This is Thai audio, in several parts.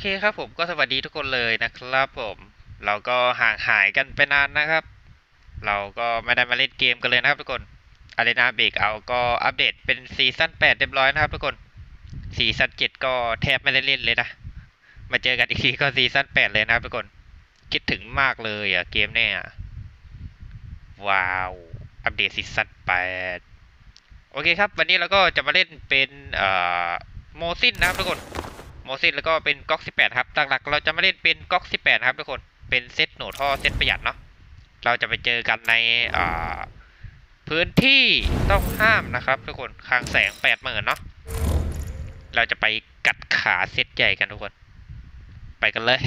เคครับผมก็สวัสดีทุกคนเลยนะครับผมเราก็ห่างหายกันไปนานนะครับ เราก็ไม่ได้มาเล่นเกมกันเลยนะครับทุกคนอารีนาเบรกเอาก็อัปเดตเป็นซีซั่น8เรียบร้อยนะครับทุกคนซีซั่น7ก็แทบไม่ได้เล่นเลยนะมาเจอกันอีกทีก็ซีซั่น8เลยนะครับทุกคนคิดถึงมากเลยอะเกมเนี่ยว้าวอัปเดตซีซั่น8โอเคครับ วันนี้เราก็จะมาเล่นเป็นเอ่อโมซินนะครับทุกคน โมซินแล้วก็เป็นก๊อก 18 ครับหลักๆเราจะมาเล่นเป็นก๊อก 18 ครับทุกคนเป็นเซตหนูท่อเซตประหยัดเนาะเราจะไปเจอกันในพื้นที่ต้องห้ามนะครับ ทุกคนคลังแสง8 0 0 0 0เนาะเราจะไปกัดขาเซตใหญ่กันทุกคน ไปกันเลย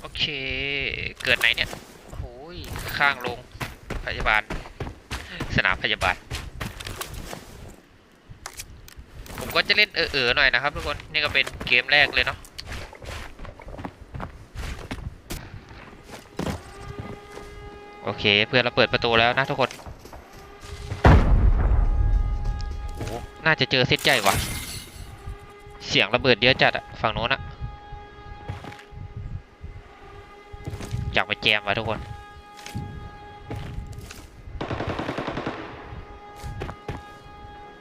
โอเค เกิดไหนเนี่ยโอ้ยข้างโรงพยาบาล สนามพยาบาล ผม ก็จะเล่นเออๆหน่อยนะครับทุกคน นี่ก็เป็นเกมแรกเลยเนาะโอเค เพื่อนเราเปิดประตูแล้วนะทุกคนโอ้โหน่าจะเจอเซตใหญ่ว่ะ เสียงระเบิดเยอะจัดอะฝั่งโน้นอะอยากไปแจมว่ะทุกคน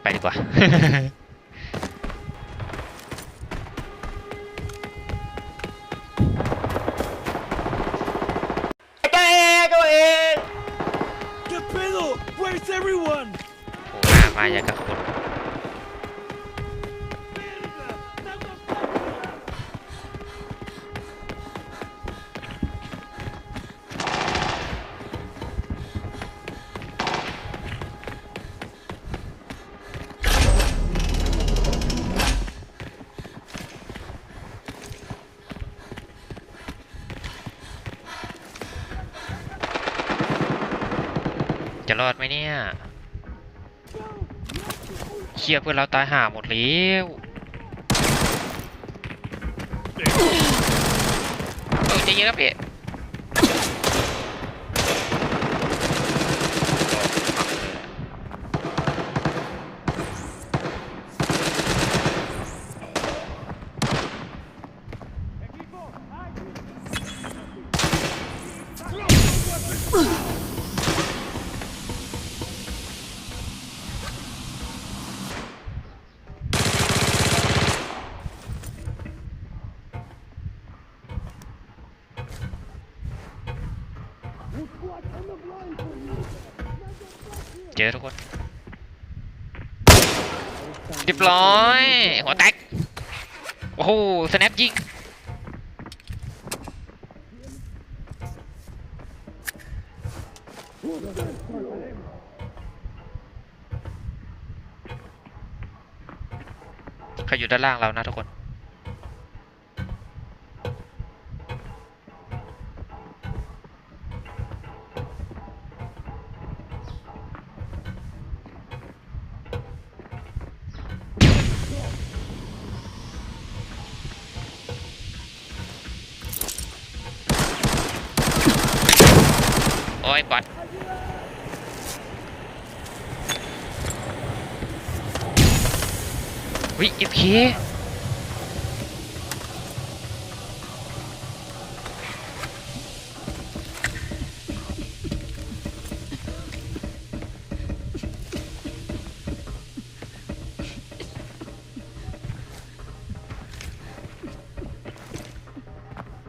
ไปดีกว่า everyone? โอ้หน้ามาอย่างกับคน รอดไหมเนี่ยเชียเพื่อนเราตายห่าหมดแล้วเออใจะเย็นครับพี่ เจอทุกคนเรียบร้อย หัวแตก โอ้โหสแนปยิงเขาอยู่ด้านล่างเรานะทุกคน โอ้ยบอดวิเอฟเค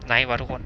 ไหนวะทุกคน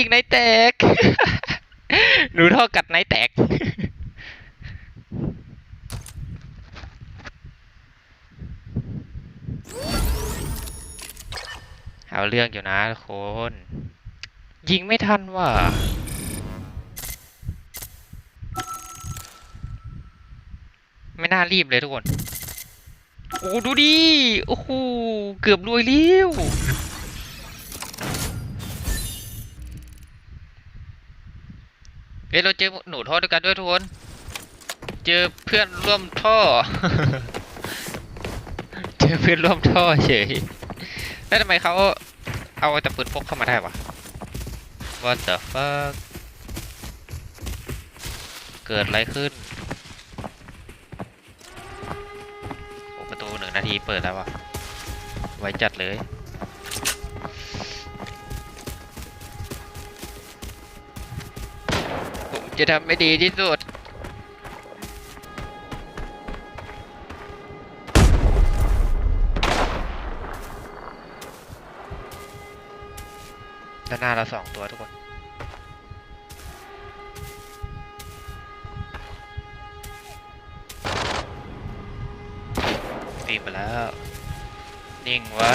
ยิงไหนแตก หนูท่อกัดไหนแตก เอาเรื่องอยู่นะทุกคน ยิงไม่ทันว่ะไม่น่ารีบเลยทุกคน โอ้ดูดิ โอ้โห เกือบรวยเลี้ยว เฮ้ยเราเจอหนูท่อด้วยกันด้วยทุกคน เจอเพื่อนร่วมท่อ เจอเพื่อนร่วมท่อเฉย แล้วทำไมเขาเอาแต่ปืนพกเข้ามาได้วะ What the fuck เกิดอะไรขึ้นประตูหนึ่งนาทีเปิดแล้ววะไว้จัดเลย จะทำไม่ดีที่สุด ด้านหน้าเราสองตัวทุกคนปีนไปแล้ว นิ่งไว้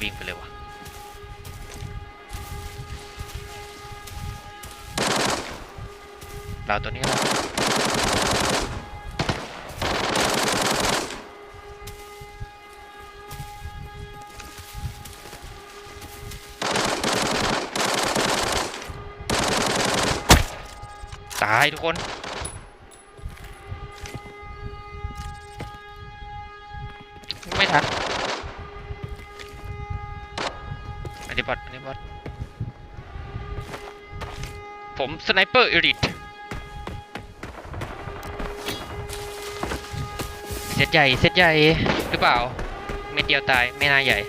วิ่งไปเลยวะ เราตัวนี้เราตายทุกคนไม่ทันอันนี้บอทอันนี้บอทผมสไนเปอร์เอริท เซตใหญ่เซตใหญ่หรือเปล่า เม็ดเดียวตายไม่น่าใหญ่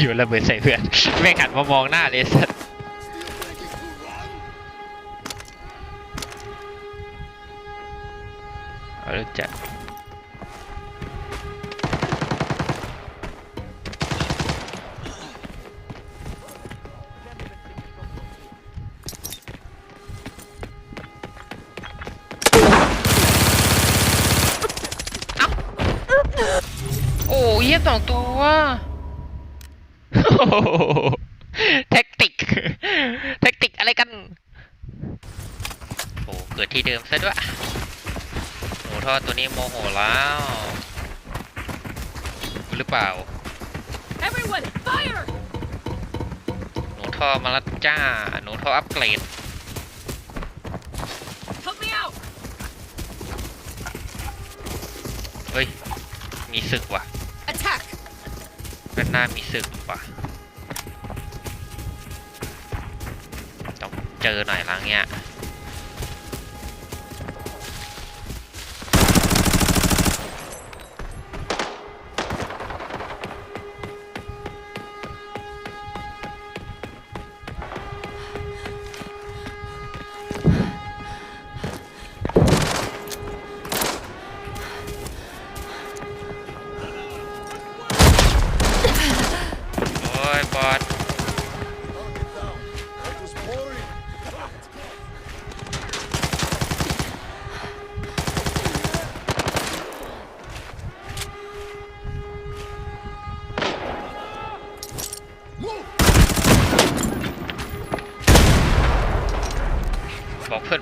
อยู่ระเบิดใส่เพื่อนแม่งหันมามองหน้าเลยสัสเอารู้จักโอ้ เหี้ยสองตัวโอ้โหแท็กติก แท็กติกอะไรกัน โอ้เกิดที่เดิมซะด้วยหนูทอดตัวนี้โมโหแล้วหรือเปล่า Everyone, fire! หนูท่อมาแล้วจ้า หนูท่ออัปเกรด Help me out! เฮ้ย มีศึกว่ะ หน้ามีศึกว่ะต้องเจอหน่อยละเงี้ย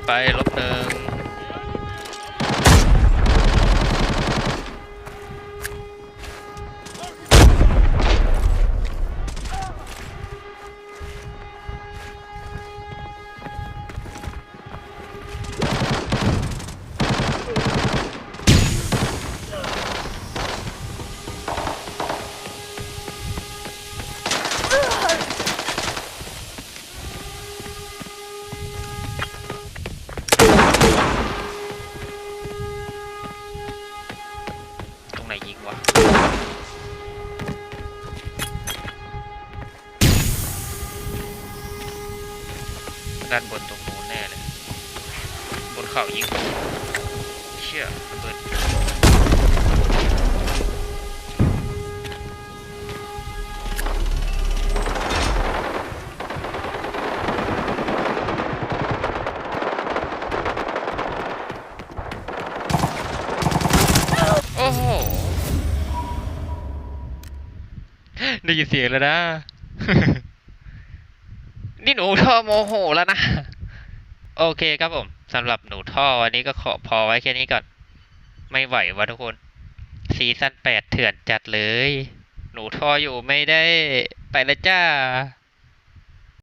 บอ ได้ยินเสียงแล้วนะ นี่หนูท่อโมโหแล้วนะ โอเคครับผมสำหรับหนูท่อวันนี้ก็ขอพอไว้แค่นี้ก่อน ไม่ไหววะทุกคน ซีซั่นแปดเถื่อนจัดเลย หนูท่ออยู่ไม่ได้ไปแล้วจ้า